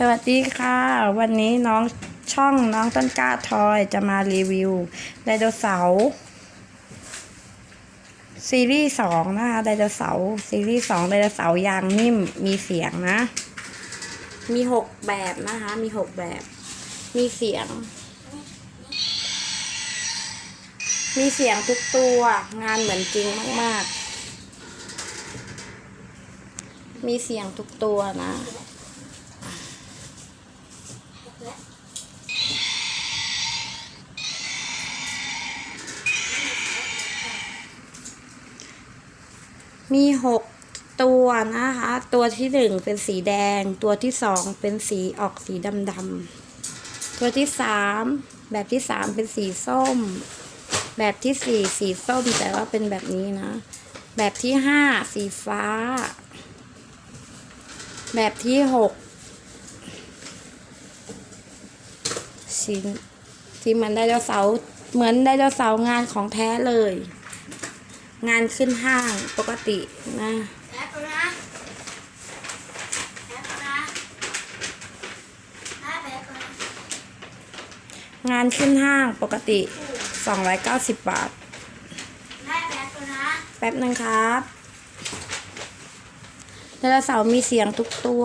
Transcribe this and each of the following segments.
สวัสดีค่ะ วันนี้น้องช่องน้องต้นกล้าทอยจะมารีวิวไดโนเสาร์ซีรีส์สองนะคะไดโนเสาร์ซีรีส์สองไดโนเสาร์ยางนิ่มมีเสียงนะ มีหกแบบนะคะ มีหกแบบ มีเสียง มีเสียงทุกตัวงานเหมือนจริงมาก ๆ มีเสียงทุกตัวนะ มีหกตัวนะคะ ตัวที่หนึ่งเป็นสีแดง ตัวที่สองเป็นสีออกสีดำดำๆตัวที่สามแบบที่สามเป็นสีส้ม แบบที่สี่สีส้มแต่ว่าเป็นแบบนี้นะ แบบที่ห้าสีฟ้า แบบที่หกสีที่เหมือนไดโนเสาร์เหมือนไดโนเสาร์งานของแท้เลย งานขึ้นห้างปกตินะงานขึ้นห้างปกติ 290 บาท แป๊บนึงนะแป๊บหนึ่งครับไดโนเสาร์มีเสียงทุกตัว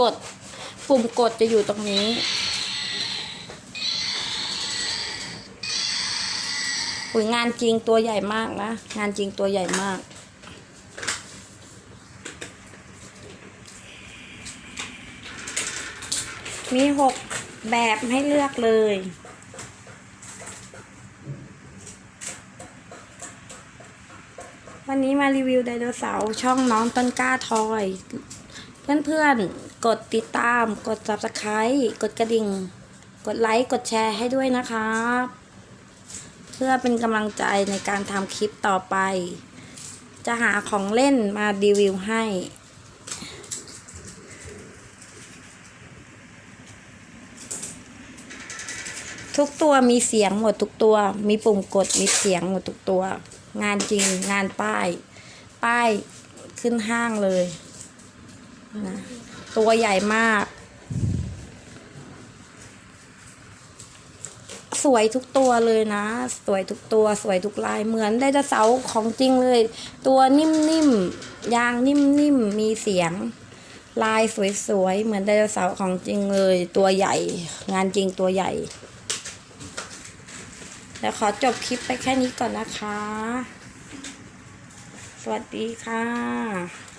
กด ปุ่มกดจะอยู่ตรงนี้อุยงานจริงตัวใหญ่มากนะ งานจริงตัวใหญ่มาก มีหกแบบให้เลือกเลยวันนี้มารีวิวไดโนเสาร์ช่องน้องต้นกล้าทอย เพื่อนๆ กดติดตาม กด subscribe กดกระดิ่ง กดไลค์ กดแชร์ให้ด้วยนะครับ เพื่อเป็นกำลังใจในการทำคลิปต่อไป จะหาของเล่นมารีวิวให้ทุกตัวมีเสียงหมดทุกตัว มีปุ่มกดมีเสียงหมดทุกตัว งานจริงงานป้าย ป้ายขึ้นห้างเลย นะตัวใหญ่มาก สวยทุกตัวเลยนะ สวยทุกตัว สวยทุกลายเหมือนไดโนเสาร์ของจริงเลย ตัวนิ่มๆยางนิ่มๆมีเสียง ลายสวยๆเหมือนไดโนเสาร์ของจริงเลย ตัวใหญ่ งานจริงตัวใหญ่เดี๋ยวขอจบคลิปไปแค่นี้ก่อนนะคะ สวัสดีค่ะ